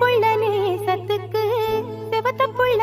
புள்ள நேசத்துக்கு செவத்த புள்ள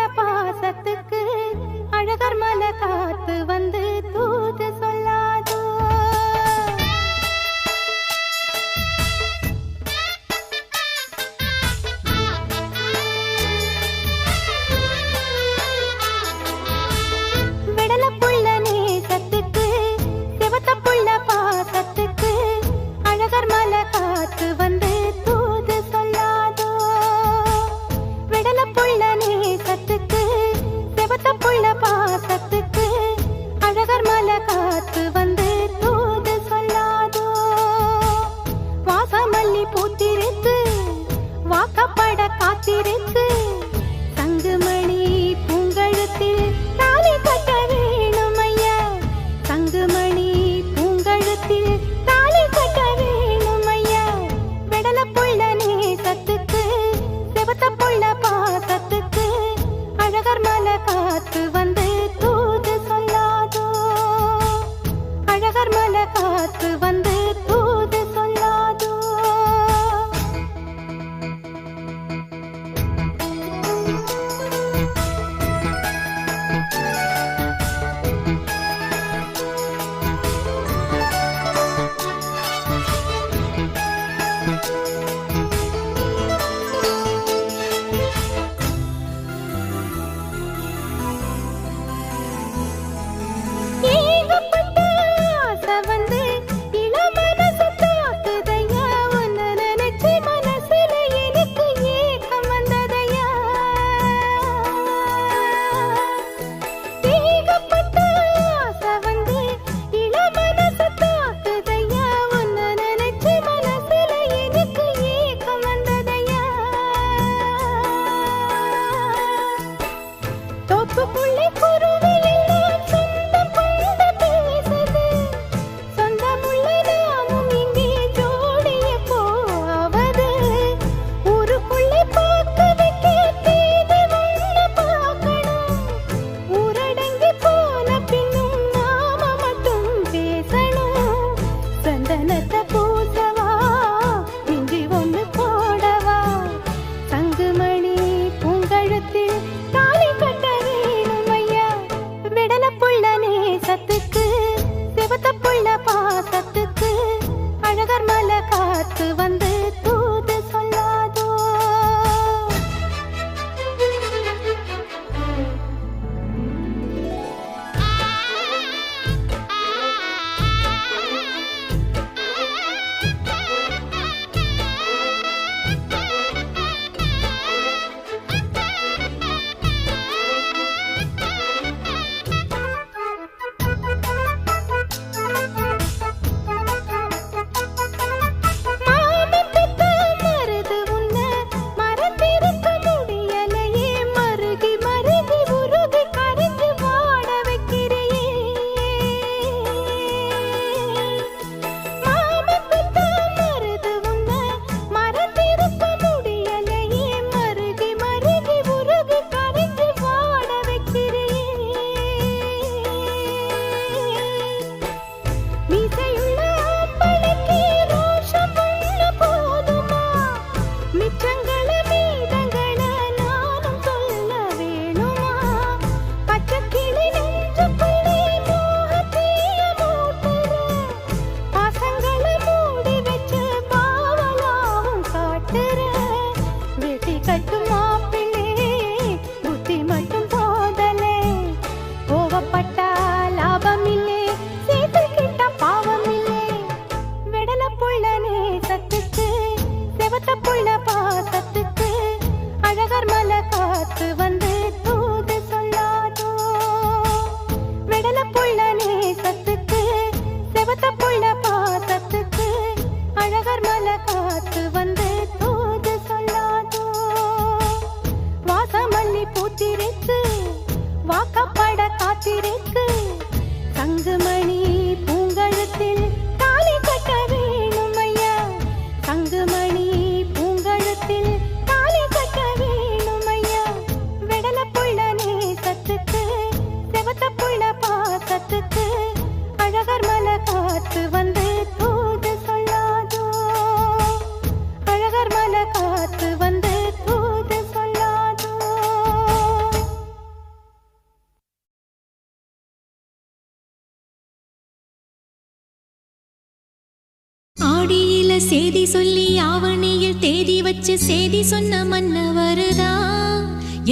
வச்சு செய்தி சொன்ன மன்ன வருதா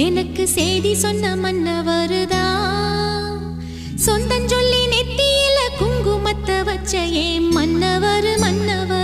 எனக்கு செய்தி சொன்ன மன்ன வருதா சொந்தஞ்சொல்லி நெத்தியில குங்குமத்தை வச்ச ஏன் மன்னவர் மன்னவர்?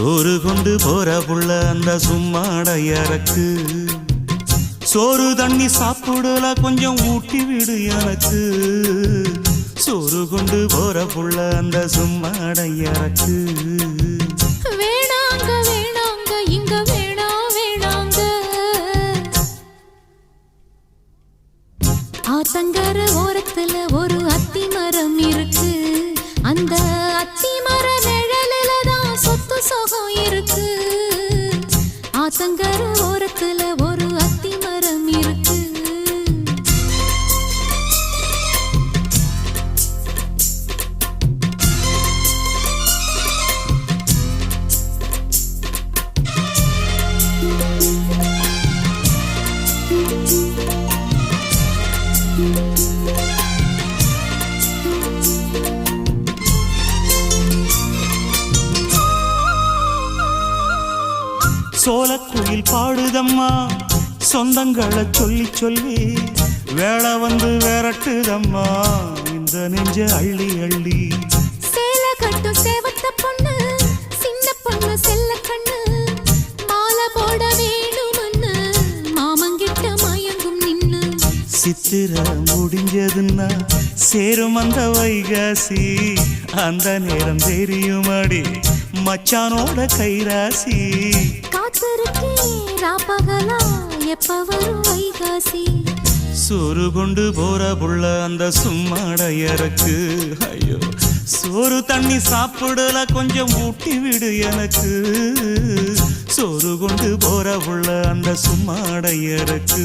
சோறு கொண்டு போற புள்ள அந்த சும்மாடையறக்கு சோறு தண்ணி சாப்பிடல கொஞ்சம் ஊட்டி விடு எனக்கு. சோறு கொண்டு போற புள்ள அந்த சும்மாடையறக்கு வேணாங்க வேணாங்க இங்க வேணா வேணாங்க. ஆத்தங்கர ஓரத்துல ஒரு ஆத்தங்கர ஓரத்துல சொந்தங்களை சொல்லி சொல்லி வேலை வந்து விரட்டுதம்மா. இந்த நெஞ்ச அள்ளி அள்ளி. சேல கட்டும் சேவத்த பொண்ணு சின்ன பொண்ணு செல்ல கண்ணு மாலை போட வேணுமன்னு மாமங்கிட்ட மயங்கும் நின்னு சித்திர முடிஞ்சதுன்னா சேரும் அந்த வைகாசி. அந்த நேரம் தெரியுமாடி மச்சானோட கைராசி. காத்திருக்கே ராப்பகலா எப்ப வைகாசி. சோறு கொண்டு போற புள்ள அந்த சும்மாடையறக்கு ஐயோ சோறு தண்ணி சாப்பிடல கொஞ்சம் ஊட்டி விடு எனக்கு. சோறு கொண்டு போற புள்ள அந்த சும்மாடையறக்கு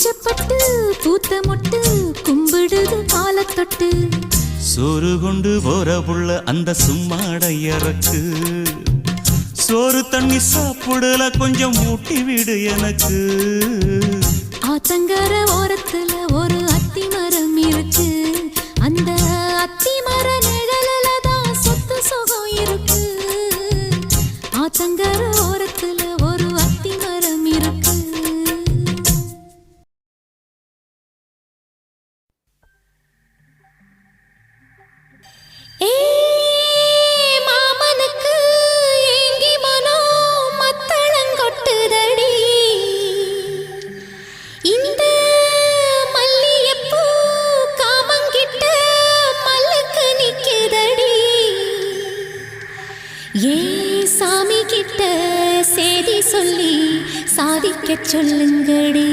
கூச்சப்பட்டு பூத்த மொட்டு கும்பிடுது காலத்தொட்டு சோறு கொண்டு போற புள்ள அந்த சும்மாடையறக்கு சோறு தண்ணி சாப்பிடல கொஞ்சம் ஊட்டி விடு எனக்கு. ஆத்தங்கர ஓரத்துல ஒரு அத்தி மரம் இருக்கு. அந்த அத்தி மர நிழலில தான் சொத்து சுகம் இருக்கு. ஆத்தங்கர ஓரத்துல சொல்லி சாதிக்க சொல்லுங்கடே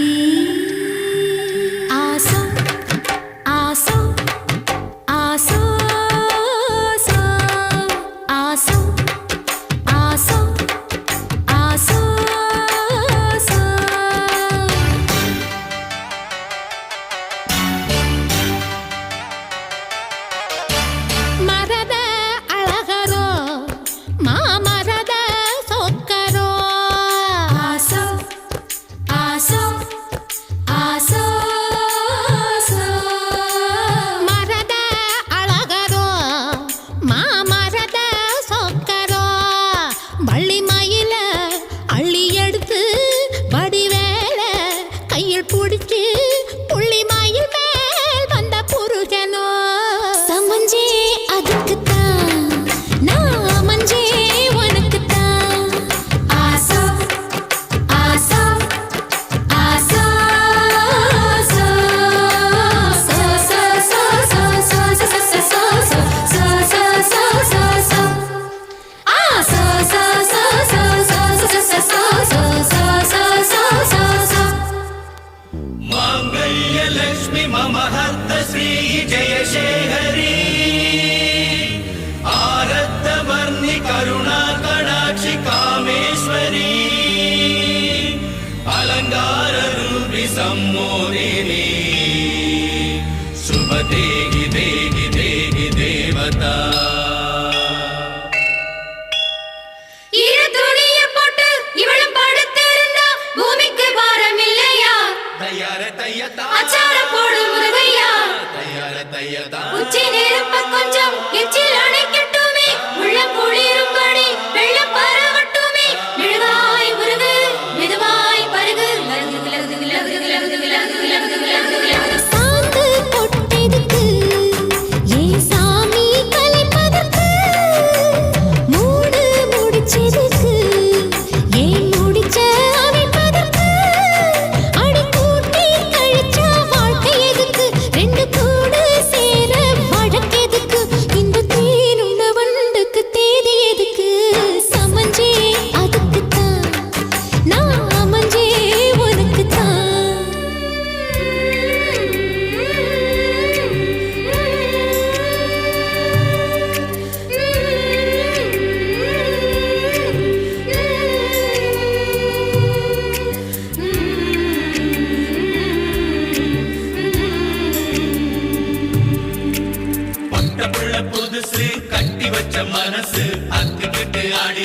सम्मोदिनि கட்டி வச்ச மனசு அங்கிட்டு ஆடி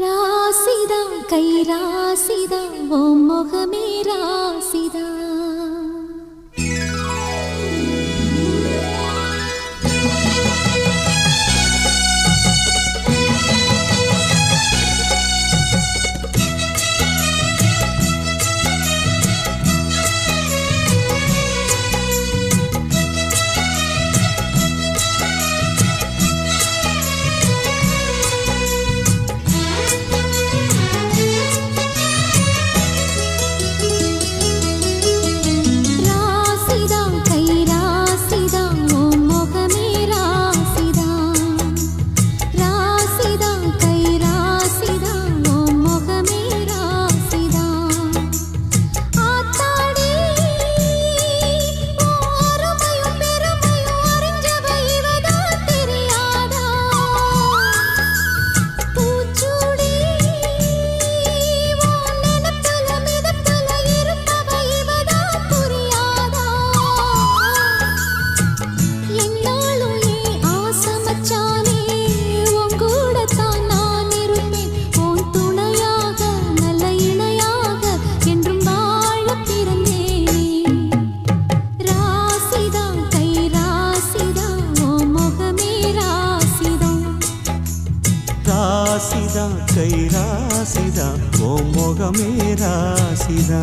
ராசிதான் கை ராசிதான் ஓ முகமே ராசிதான். రాసిదా కై రాసిదా ఓ మొగమే రాసిదా.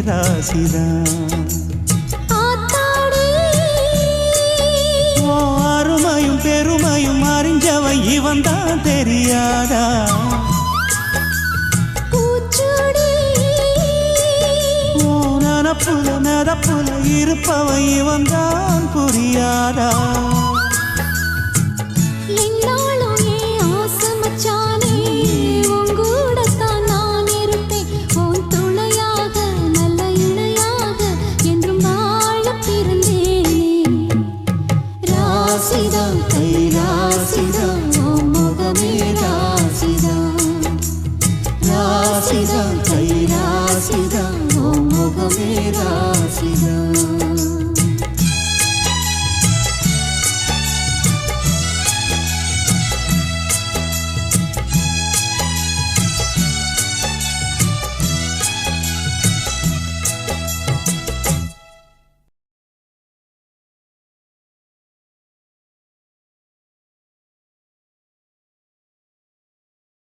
ராசிதான் அருமையும் பெருமையும் அறிஞ்சவன் இவன் தான் தெரியாதா நனப்புல நடப்புல இருப்பவன் இவன் தான் புரியாதா?